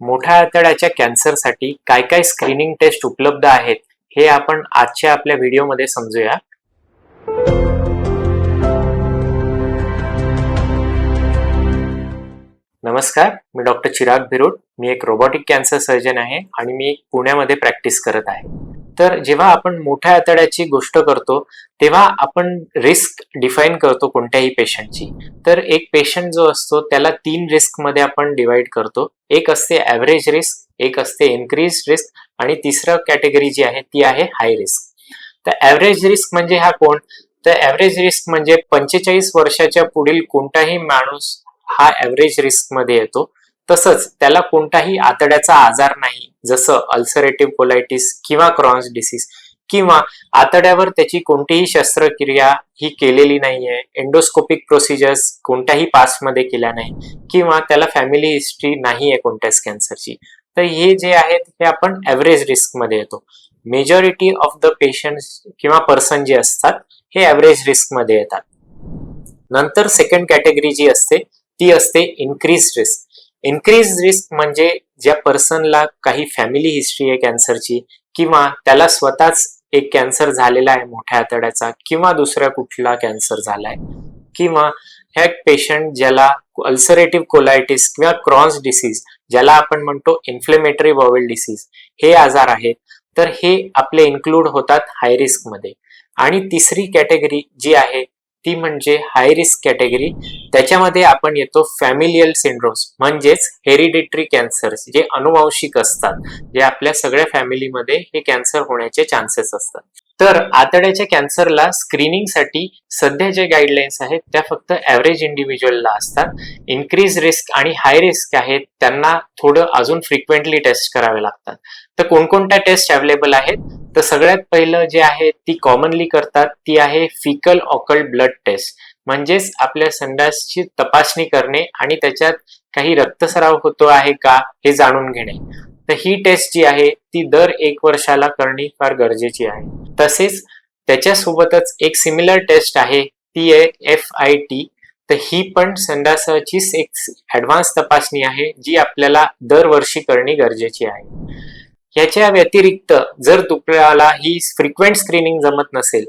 मोठ्या आतड्याच्या कॅन्सरसाठी काय काय स्क्रीनिंग टेस्ट उपलब्ध आहेत हे आपण आजच्या आपल्या व्हिडिओमध्ये समजूया. नमस्कार मी डॉक्टर चिराग भिरोड मी एक रोबोटिक कॅन्सर सर्जन आहे आणि मी पुण्यामध्ये प्रॅक्टिस करत आहे. तर जेव्हा आपण मोठ्या आतड्याची गोष्ट करतो तेव्हा आपण रिस्क डिफाईन करतो कोणत्याही पेशंटची. तर एक पेशंट जो असतो त्याला तीन रिस्कमध्ये आपण डिवाइड करतो. एक असते ऍव्हरेज रिस्क एक असते इन्क्रीज रिस्क आणि तिसरं कॅटेगरी जी आहे ती आहे हाय रिस्क. तर ऍव्हरेज रिस्क म्हणजे हा कोण? तर ऍव्हरेज रिस्क म्हणजे पंचेचाळीस वर्षाच्या पुढील कोणताही माणूस हा ऍव्हरेज रिस्कमध्ये येतो. तसंच त्याला कोणताही आतड्याचा आजार नाही जसं अल्सरेटिव्ह कोलायटिस किंवा क्रॉन्स डिसीज. किंवा आतड्यावर त्याची कोणतीही शस्त्रक्रिया ही केलेली नाहीये एंडोस्कोपिक प्रोसिजर्स कोणत्याही पास्टमध्ये केल्या नाही किंवा त्याला फॅमिली हिस्ट्री नाहीये कोणत्याच कॅन्सरची. तर हे जे आहेत हे आपण एव्हरेज रिस्कमध्ये येतो. मेजॉरिटी ऑफ द पेशंट किंवा पर्सन जे असतात हे ॲव्हरेज रिस्कमध्ये येतात. नंतर सेकंड कॅटेगरी जी असते ती असते इन्क्रीज रिस्क. इन्क्रीज रिस्क म्हणजे ज्या पर्सनला काही फॅमिली हिस्ट्री आहे कॅन्सरची किंवा त्याला स्वतःच एक कॅन्सर झालेला आहे मोठ्या आतड्याचा किंवा दुसऱ्या कुठला कॅन्सर झालाय किंवा ह्या पेशंट ज्याला अल्सरेटिव्ह कोलायटिस किंवा क्रॉन्स डिसीज ज्याला आपण म्हणतो इन्फ्लेमेटरी बॉवेल डिसीज हे आजार आहेत तर हे आपले इन्क्लूड होतात हाय रिस्कमध्ये. आणि तिसरी कॅटेगरी जी आहे ती म्हणजे हाय रिस्क कॅटेगरी त्याच्यामध्ये आपण येतो फॅमिलियल सिंड्रोम्स म्हणजेच हेरिडिटरी कॅन्सर्स जे अनुवांशिक असतात. जे आपल्या सगळ्या फॅमिलीमध्ये हे कॅन्सर होण्याचे चान्सेस असतात. तर आतड्याच्या कॅन्सरला स्क्रीनिंगसाठी सध्या जे गाईडलाईन्स आहेत त्या फक्त ऍव्हरेज इंडिव्हिज्युअलला असतात. इन्क्रीज रिस्क आणि हाय रिस्क आहेत त्यांना थोडं अजून फ्रिक्वेंटली टेस्ट करावे लागतात. तर कोणकोणत्या टेस्ट अवेलेबल आहेत? तर सगळ्यात पहिलं जे आहे ती कॉमनली करतात ती आहे फिकल ऑकल्ड ब्लड टेस्ट म्हणजेच आपल्या संडासची तपासणी करणे आणि त्याच्यात काही रक्तस्राव होतो आहे का हे जाणून घेणे. तर ही टेस्ट जी आहे ती दर एक वर्षाला करणे फार गरजेची आहे. तसेच त्याच्यासोबतच एक सिमिलर टेस्ट आहे ती आहे एफ आय टी तर ही पण संडासाचीच एक ऍडव्हान्स तपासणी आहे जी आपल्याला दरवर्षी करणे गरजेची आहे. ह्याच्या व्यतिरिक्त जर तुम्हाला ही फ्रिक्वेंट स्क्रीनिंग जमत नसेल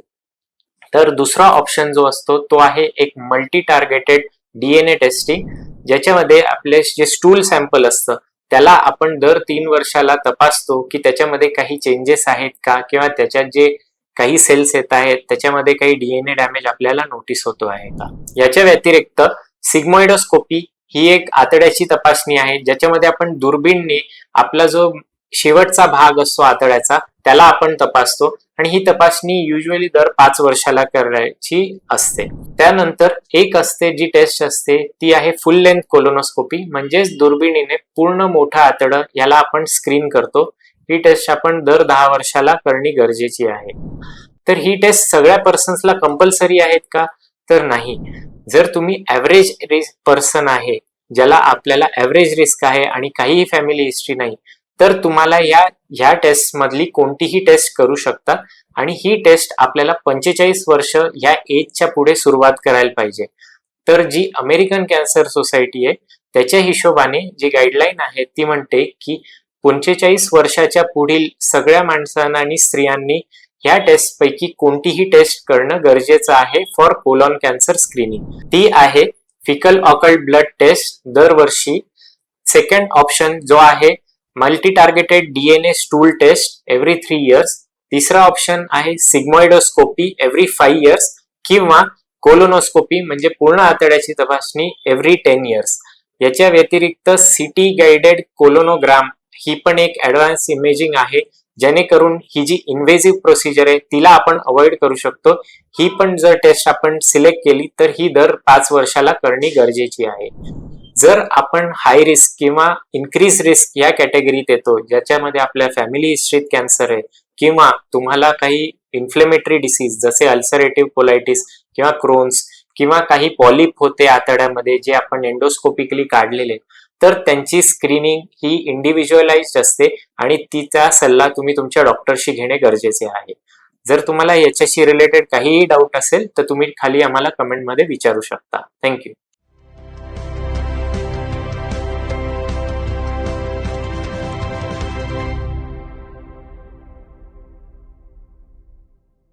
तर दुसरा ऑप्शन जो असतो तो आहे एक मल्टी टार्गेटेड डीएनए टेस्टिंग ज्याच्यामध्ये आपले जे स्टूल सॅम्पल असतं त्याला आपण दर तीन वर्षाला तपासतो की त्याच्यामध्ये काही चेंजेस आहेत का किंवा त्याच्यात जे काही सेल्स येत आहेत त्याच्यामध्ये काही डीएनए डॅमेज आपल्याला नोटीस होतो आहे का? याच्या व्यतिरिक्त सिग्मोइडोस्कोपी ही एक आतड्याची तपासणी आहे ज्याच्यामध्ये आपण दुर्बीणने आपला जो शेवटचा भाग असतो आतड्याचा त्याला आपण तपासतो. आणि ही तपासणी युजली दर पाच वर्षाला करायची असते. त्यानंतर एक असते जी टेस्ट असते ती आहे फुल लेंथ कोलोनोस्कोपी म्हणजेच दुर्बिणीने पूर्ण मोठं आतडं याला आपण स्क्रीन करतो. ही टेस्ट आपण दर दहा वर्षाला करणे गरजेची आहे. तर ही टेस्ट सगळ्या पर्सन्सला कंपल्सरी आहेत का? तर नाही. जर तुम्ही ऍव्हरेज रिस्क पर्सन आहे ज्याला आपल्याला एव्हरेज रिस्क आहे आणि काहीही फॅमिली हिस्ट्री नाही तर तुम्हाला या ह्या टेस्ट मधली कोणतीही टेस्ट करू शकता. आणि ही टेस्ट आपल्याला पंचेचाळीस वर्ष या एजच्या पुढे सुरुवात करायला पाहिजे. तर जी अमेरिकन कॅन्सर सोसायटी आहे त्याच्या हिशोबाने जी गाईडलाईन आहे ती म्हणते की पंचेचाळीस वर्षाच्या पुढील सगळ्या माणसांना आणि स्त्रियांनी ह्या टेस्ट पैकी कोणतीही टेस्ट करणं गरजेचं आहे फॉर कोलॉन कॅन्सर स्क्रीनिंग ती आहे फिकल ऑकल्ड ब्लड टेस्ट दरवर्षी. सेकंड ऑप्शन जो आहे multi targeted DNA stool test every three years तिसरा ऑप्शन आहे सिग्मॉइडोस्कोपी एव्हरी फाईव्ह इयर्स किंवा कोलोनोस्कोपी म्हणजे पूर्ण आतड्याची तपासणी एव्हरी टेन इयर्स याच्या व्यतिरिक्त सिटी गाइडेड कोलोनोग्राम ही पण एक ऍडव्हान्स इमेजिंग आहे जेणेकरून ही जी इन्व्हेजिव्ह प्रोसिजर आहे तिला आपण अवॉइड करू शकतो. ही पण जर टेस्ट आपण सिलेक्ट केली तर ही दर पाच वर्षाला करणे गरजेची आहे. जर आपण हाय रिस्क किंवा इन्क्रीज रिस्क या कॅटेगरीत येतो ज्याच्यामध्ये आपल्या फॅमिली हिस्ट्रीत कॅन्सर आहे किंवा तुम्हाला काही इन्फ्लेमेटरी डिसीज जसे अल्सरेटिव्ह कोलायटिस किंवा क्रोन्स किंवा काही पॉलिप होते आतड्यामध्ये जे आपण एंडोस्कोपिकली काढलेले तर त्यांची स्क्रीनिंग ही इंडिव्हिज्युअलाइज्ड असते आणि तिचा सल्ला तुम्ही तुमच्या डॉक्टरशी घेणे गरजेचे आहे. जर तुम्हाला याच्याशी रिलेटेड काहीही डाऊट असेल तर तुम्ही खाली आम्हाला कमेंटमध्ये विचारू शकता. थँक्यू